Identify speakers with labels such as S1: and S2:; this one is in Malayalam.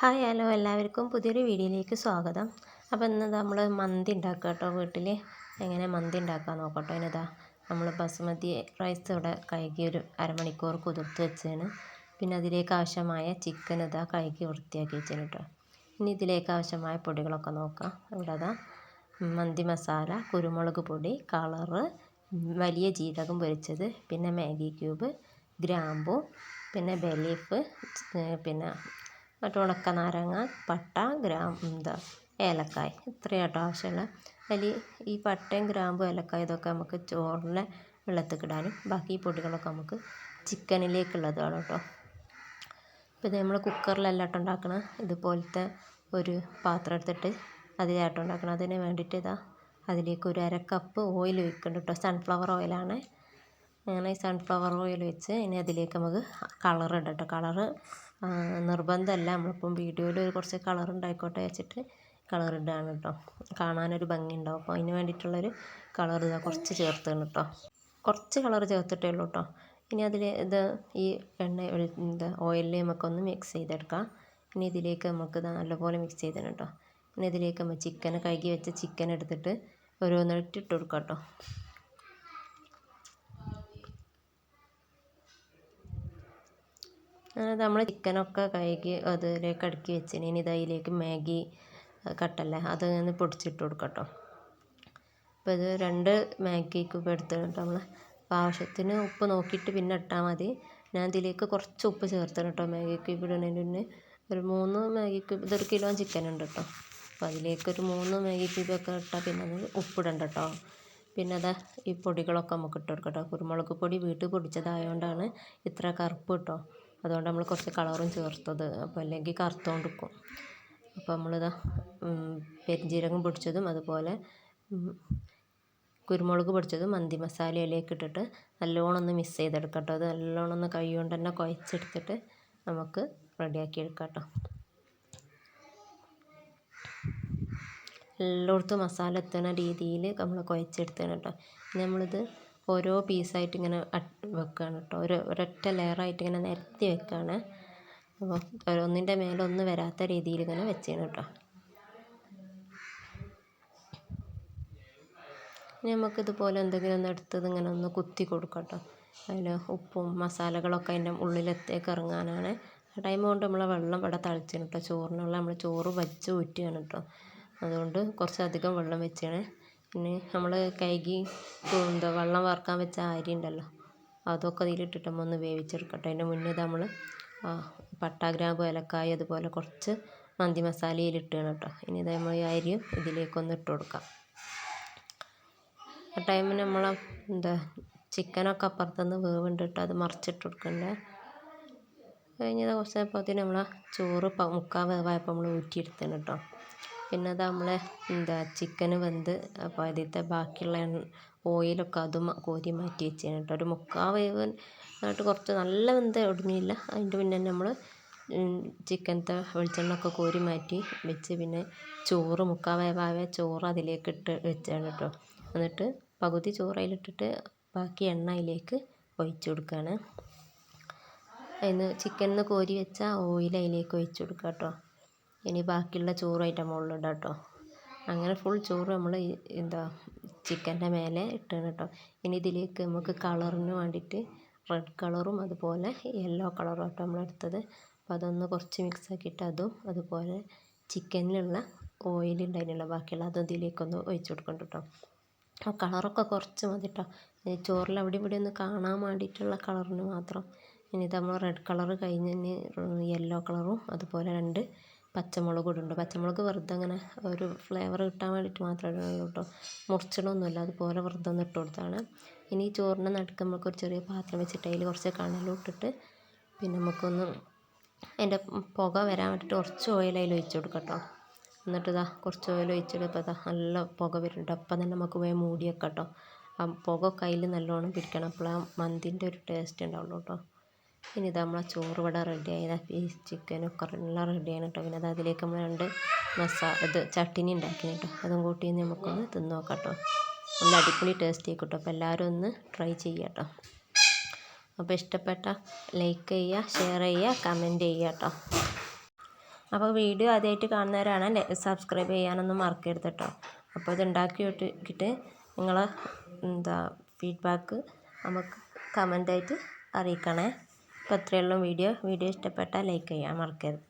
S1: ഹായ് ഹലോ എല്ലാവർക്കും പുതിയൊരു വീഡിയോയിലേക്ക് സ്വാഗതം. അപ്പോൾ ഇന്ന് നമ്മൾ മന്തി ഉണ്ടാക്കുക കേട്ടോ വീട്ടിൽ എങ്ങനെ മന്തി ഉണ്ടാക്കാൻ നോക്കട്ടോ. ഇനിതാ നമ്മൾ ബസുമതി റൈസ് ഇവിടെ കഴുകി ഒരു അരമണിക്കൂർ കുതിർത്ത് വെച്ചാണ്. പിന്നെ അതിലേക്ക് ആവശ്യമായ ചിക്കൻ ഇതാ കഴുകി വൃത്തിയാക്കി വെച്ചാണ് കേട്ടോ. ഇനി ഇതിലേക്ക് ആവശ്യമായ പൊടികളൊക്കെ നോക്കാം. ഇവിടെ അതാ മന്തി മസാല കുരുമുളക് പൊടി കളറ് വലിയ ജീരകം പൊരിച്ചത് പിന്നെ മാഗി ക്യൂബ് ഗ്രാമ്പു പിന്നെ ബെലീഫ് പിന്നെ മറ്റേ ഉണക്ക നാരങ്ങ പട്ട ഗ്രാം എന്താ ഏലക്കായ്. ഇത്രയും കേട്ടോ ആവശ്യമുള്ളത് അതിൽ ഈ പട്ടയും ഗ്രാമ്പും ഏലക്കായ ഇതൊക്കെ നമുക്ക് ചോറിലെ വെള്ളത്തിലേക്ക് ഇടാനും ബാക്കി പൊടികളൊക്കെ നമുക്ക് ചിക്കനിലേക്കുള്ളതാണ് കേട്ടോ ഇപ്പോൾ ഇത് നമ്മൾ കുക്കറിലല്ല കേട്ടോ ഉണ്ടാക്കുന്നത് ഇതുപോലത്തെ ഒരു പാത്രം എടുത്തിട്ട് അതിലാട്ടോ ഉണ്ടാക്കണം. അതിന് വേണ്ടിയിട്ട് ഇതാ അതിലേക്ക് ഒരു അര കപ്പ് ഓയിൽ ഒഴിക്കുന്നുണ്ട് കേട്ടോ സൺഫ്ലവർ ഓയിലാണ്. അങ്ങനെ സൺഫ്ലവർ ഓയിൽ വെച്ച് ഇനി അതിലേക്ക് നമുക്ക് കളർ ഇടാം കേട്ടോ കളറ് നിർബന്ധമല്ല. നമ്മളിപ്പം വീഡിയോയിൽ കുറച്ച് കളർ ഉണ്ടായിക്കോട്ടെ വെച്ചിട്ട് കളർ ഇടുകയാണ് കേട്ടോ കാണാനൊരു ഭംഗി ഉണ്ടാവും അപ്പോൾ അതിന് വേണ്ടിയിട്ടുള്ളൊരു കളർ ഇതാ കുറച്ച് ചേർത്താണ് കേട്ടോ കുറച്ച് കളർ ചേർത്തിട്ടേ ഉള്ളൂ കേട്ടോ ഇനി അതിൽ ഇത് ഈ എണ്ണ എന്താ ഓയിലിൽ നമുക്കൊന്ന് മിക്സ് ചെയ്തെടുക്കാം. ഇനി ഇതിലേക്ക് നമുക്ക് നല്ലപോലെ മിക്സ് ചെയ്തണം കേട്ടോ ഇനി ഇതിലേക്ക് നമ്മൾ ചിക്കൻ കഴുകി വെച്ച ചിക്കൻ എടുത്തിട്ട് ഓരോന്നായിട്ട് ഇട്ട് കൊടുക്കാം കേട്ടോ നമ്മൾ ചിക്കനൊക്കെ കഴുകി അതിലേക്ക് അടുക്കി വെച്ചിന്. ഇനി ഇത് അതിലേക്ക് മാഗി കട്ടല്ലേ ഒന്ന് പൊടിച്ചിട്ട് കൊടുക്കാം കേട്ടോ അപ്പോൾ ഇത് രണ്ട് മാഗി ക്യൂബ് എടുത്തിട്ട് നമ്മൾ ആവശ്യത്തിന് ഉപ്പ് നോക്കിയിട്ട് പിന്നെ ഇട്ടാൽ മതി. ഞാൻ ഇതിലേക്ക് കുറച്ച് ഉപ്പ് ചേർത്തണം കേട്ടോ മാഗി ക്യൂബ് ഇടുന്നതിന് മുന്നേ. ഒരു മൂന്ന് മാഗി ക്യൂബ് ഇതൊരു കിലോ ചിക്കൻ ഉണ്ട് കേട്ടോ അപ്പോൾ അതിലേക്ക് ഒരു മൂന്ന് മാഗി ക്യൂബൊക്കെ ഇട്ടാൽ പിന്നെ അത് ഉപ്പിടണ്ട കേട്ടോ പിന്നെ അതാ ഈ പൊടികളൊക്കെ നമുക്ക് ഇട്ട് കൊടുക്കാം കേട്ടോ കുരുമുളക് പൊടി വീട്ടിൽ പൊടിച്ചതായതുകൊണ്ടാണ് ഇത്ര കറുപ്പ് കേട്ടോ അതുകൊണ്ട് നമ്മൾ കുറച്ച് കളറും ചേർത്തത്. അപ്പോൾ അല്ലെങ്കിൽ കറുത്തുകൊണ്ട് നിൽക്കും അപ്പോൾ നമ്മളിതാ പെരുംജീരകം പൊടിച്ചതും അതുപോലെ കുരുമുളക് പൊടിച്ചതും മന്തി മസാല ഇലയൊക്കെ ഇട്ടിട്ട് നല്ലോണം ഒന്ന് മിക്സ് ചെയ്തെടുക്കാം കേട്ടോ. അത് നല്ലോണം ഒന്ന് കൈ കൊണ്ട് തന്നെ കുഴച്ചെടുത്തിട്ട് നമുക്ക് റെഡിയാക്കി എടുക്കാം കേട്ടോ. എല്ലായിടത്തും മസാല എത്തുന്ന രീതിയിൽ നമ്മൾ കുഴച്ചെടുത്തതാണ് കേട്ടോ. നമ്മളിത് ഓരോ പീസായിട്ട് ഇങ്ങനെ വെക്കുകയാണ് കേട്ടോ. ഒരു ഒരൊറ്റ ലെയറായിട്ട് ഇങ്ങനെ നിരത്തി വെക്കുകയാണ് അപ്പോൾ മേലെ ഒന്ന് വരാത്ത രീതിയിൽ ഇങ്ങനെ വെച്ചാണ് കേട്ടോ. ഇനി നമുക്കിതുപോലെ എന്തെങ്കിലും ഒന്ന് എടുത്തത് ഇങ്ങനെ ഒന്ന് കുത്തി കൊടുക്കാം കേട്ടോ. അതിൽ ഉപ്പും മസാലകളൊക്കെ അതിന്റെ ഉള്ളിലത്തേക്ക് ഇറങ്ങാനാണ്. ആ ടൈം കൊണ്ട് നമ്മൾ വെള്ളം ഇവിടെ തളിച്ചാണ് കേട്ടോ. ചോറിനുള്ള നമ്മൾ ചോറ് വച്ച് ഊറ്റുകയാണ് കേട്ടോ. അതുകൊണ്ട് കുറച്ചധികം വെള്ളം വെച്ചാണ്. പിന്നെ നമ്മൾ കഴുകി എന്താ വെള്ളം വറുക്കാൻ വെച്ച അരി ഉണ്ടല്ലോ. അതൊക്കെ അതിലിട്ടിട്ട് നമ്മൾ ഒന്ന് വേവിച്ചെടുക്കട്ടെ. അതിന്റെ മുന്നേ നമ്മൾ പട്ട ഗ്രാമ്പു ഏലക്കായ അതുപോലെ കുറച്ച് മന്തി മസാലയിൽ മസാലയിലിട്ടാണ് കേട്ടോ. ഇനി ഇത് നമ്മൾ ഈ അരിയും ഇതിലേക്കൊന്ന് ഇട്ട് കൊടുക്കാം. ആ ടൈമിന് നമ്മൾ എന്താ ചിക്കനൊക്കെ അപ്പുറത്തുനിന്ന് വേവുണ്ട് കേട്ടോ. അത് മറിച്ചിട്ട് കൊടുക്കണ്ടേ. കഴിഞ്ഞത് കുറച്ച് നേരപ്പോഴത്തേന് നമ്മൾ ചോറ് മുക്കാൽ വേവായപ്പോൾ നമ്മൾ ഊറ്റിയെടുത്തതാണ് കേട്ടോ. പിന്നെ അത് നമ്മളെ എന്താ ചിക്കൻ വെന്ത് അപ്പോൾ അതിലത്തെ ബാക്കിയുള്ള ഓയിലൊക്കെ അതും കോരി മാറ്റി വെച്ചേന് കേട്ടോ ഒരു മുക്കാൽ വേവ് ആയിട്ട് കുറച്ച് നല്ല വെന്ത് ഒടുങ്ങിയില്ല അതിന്റെ പിന്നെ നമ്മൾ ചിക്കനത്തെ വെളിച്ചെണ്ണ ഒക്കെ കോരി മാറ്റി വെച്ച് പിന്നെ ചോറ് മുക്കാൽ വേവായ ചോറ് അതിലേക്ക് ഇട്ട് വെച്ചാണ് കേട്ടോ എന്നിട്ട് പകുതി ചോറ് അതിലിട്ടിട്ട് ബാക്കി എണ്ണ അതിലേക്ക് ഒഴിച്ചു കൊടുക്കുകയാണ് അതിന് ചിക്കനിൽ നിന്ന് കോരി വെച്ച ഓയിൽ അതിലേക്ക് ഒഴിച്ചു കൊടുക്കുക കേട്ടോ ഇനി ബാക്കിയുള്ള ചോറും അതിന്റെ മുകളിലിടാം കേട്ടോ അങ്ങനെ ഫുൾ ചോറ് നമ്മൾ എന്താ ചിക്കന്റെ മേലെ ഇട്ടാണ് കേട്ടോ. ഇനി ഇതിലേക്ക് നമുക്ക് കളറിന് വേണ്ടിയിട്ട് റെഡ് കളറും അതുപോലെ യെല്ലോ കളറും ആട്ടോ നമ്മൾ എടുത്തത്. അപ്പോൾ അതൊന്ന് കുറച്ച് മിക്സ് ആക്കിയിട്ട് അതും അതുപോലെ ചിക്കനിലുള്ള ഓയിൽ ഉണ്ടായിരുന്നില്ല ബാക്കിയുള്ള അതും ഇതിലേക്കൊന്ന് ഒഴിച്ച് കൊടുക്കണം കേട്ടോ. ആ കളറൊക്കെ കുറച്ച് മതി കേട്ടോ. ചോറിൽ അവിടെ ഇവിടെ ഒന്ന് കാണാൻ വേണ്ടിയിട്ടുള്ള കളറിന് മാത്രം. ഇനി നമ്മൾ റെഡ് കളർ കഴിഞ്ഞ് യെല്ലോ കളറും അതുപോലെ രണ്ട് പച്ചമുളക് ഇടുന്നുണ്ട്. പച്ചമുളക് വെറുതെ അങ്ങനെ ഒരു ഫ്ലേവർ കിട്ടാൻ വേണ്ടിയിട്ട് മാത്രമേ ഇടുന്നുള്ളൂ കേട്ടോ. മുറിച്ചിടൊന്നുമില്ല അതുപോലെ വെറുതെ ഒന്ന് ഇട്ട് കൊടുത്താണ് ഇനി ഈ ചോറിന്റെ നടുക്ക് നമുക്ക് ഒരു ചെറിയ പാത്രം വെച്ചിട്ട് അതിൽ കുറച്ച് കണലും ഇട്ടിട്ട് പിന്നെ നമുക്കൊന്ന് അതിന്റെ പുക വരാൻ വേണ്ടിയിട്ട് കുറച്ച് ഓയിൽ അതിൽ ഒഴിച്ച് കൊടുക്കാം കേട്ടോ. എന്നിട്ട് ഇതാ കുറച്ച് ഓയിൽ ഒഴിച്ചിട്ട് ഇതാ നല്ല പുക വരുന്നുണ്ട്. അപ്പം തന്നെ നമുക്ക് പോയി മൂടി വെക്കാം കേട്ടോ. ആ പുക കയ്യിൽ നല്ലോണം പിടിക്കണം. അപ്പോൾ ആ മന്തിന്റെ ഒരു ടേസ്റ്റ് ഉണ്ടാവുള്ളൂ കേട്ടോ. ഇനി ഇതാ നമ്മളെ ചോറ് ഇവിടെ റെഡി ആയത് ചിക്കൻ ചിക്കനൊക്കെ എല്ലാം റെഡിയാണ് കേട്ടോ പിന്നെ അത് അതിലേക്ക് നമ്മൾ രണ്ട് മസാ ഇത് ചട്ടിനി ഉണ്ടാക്കി കേട്ടോ അതും കൂട്ടി നമുക്കൊന്ന് തിന്ന് നോക്കാം കേട്ടോ നല്ല അടിപൊളി ടേസ്റ്റ് ആയിക്കോട്ടോ കേട്ടോ. അപ്പോൾ എല്ലാവരും ഒന്ന് ട്രൈ ചെയ്യുക കേട്ടോ അപ്പോൾ ഇഷ്ടപ്പെട്ട ലൈക്ക് ചെയ്യുക ഷെയർ ചെയ്യുക കമന്റ് ചെയ്യുക കേട്ടോ അപ്പോൾ വീഡിയോ ആദ്യമായിട്ട് കാണുന്നവരാണ് സബ്സ്ക്രൈബ് ചെയ്യാനൊന്നും മറക്കരുത് കേട്ടോ അപ്പോൾ ഇത് ഉണ്ടാക്കി നിങ്ങളെ എന്താ ഫീഡ്ബാക്ക് നമുക്ക് കമന്റായിട്ട് അറിയിക്കണേ. അപ്പോൾ അത്രയേ ഉള്ളൂ വീഡിയോ. വീഡിയോ ഇഷ്ടപ്പെട്ടാൽ ലൈക്ക് ചെയ്യാൻ മറക്കരുത്.